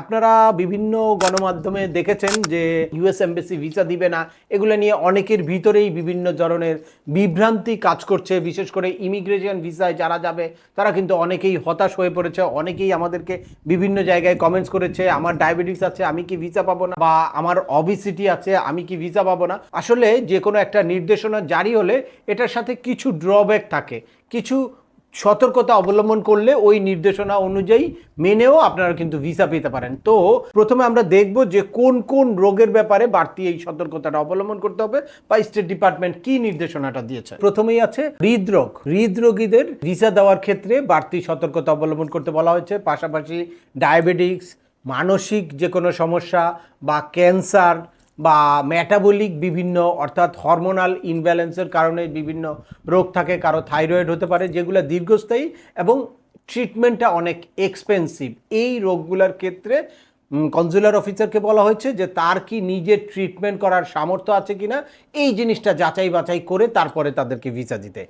আপনারা বিভিন্ন গণমাধ্যমে দেখেছেন যে ইউএস এমবেসি ভিসা দিবে না, এগুলো নিয়ে অনেকের ভিতরেই বিভিন্ন ধরনের বিভ্রান্তি কাজ করছে, বিশেষ করে ইমিগ্রেশন ভিসায় যারা যাবে, তারা কিন্তু অনেকেই হতাশ হয়ে পড়েছে, অনেকেই আমাদেরকে বিভিন্ন জায়গায় কমেন্টস করেছে, আমার ডায়াবেটিস আছে, আমি কি ভিসা পাবো না? বা আমার অবিসিটি আছে, আমি কি ভিসা পাবো না? আসলে যে কোনো একটা নির্দেশনা জারি হলে এটার সাথে কিছু ড্রব্যাক থাকে, কিছু সতর্কতা অবলম্বন করলে ওই নির্দেশনা অনুযায়ী মেনেও আপনারা কিন্তু ভিসা পেতে পারেন। তো প্রথমে আমরা দেখব যে কোন কোন রোগের ব্যাপারে বাড়তি এই সতর্কতাটা অবলম্বন করতে হবে বা স্টেট ডিপার্টমেন্ট কি নির্দেশনাটা দিয়েছে। প্রথমেই আছে হৃদরোগ। হৃদরোগীদের ভিসা দেওয়ার ক্ষেত্রে বাড়তি সতর্কতা অবলম্বন করতে বলা হয়েছে। পাশাপাশি ডায়াবেটিক্স মানসিক যে কোনো সমস্যা বা ক্যান্সার বা ম্যাটাবলিক বিভিন্ন, অর্থাৎ হরমোনাল ইনব্যালেন্সের কারণে বিভিন্ন রোগ থাকে, কারও থাইরয়েড হতে পারে, যেগুলো দীর্ঘস্থায়ী এবং ট্রিটমেন্টটা অনেক এক্সপেন্সিভ এই রোগগুলোর ক্ষেত্রে কনজুলার অফিসারকে বলা হয়েছে যে, তার কি নিজের ট্রিটমেন্ট করার সামর্থ্য আছে কিনা, এই জিনিসটা যাচাই বাছাই করে তারপরে তাদেরকে ভিসা দিতে।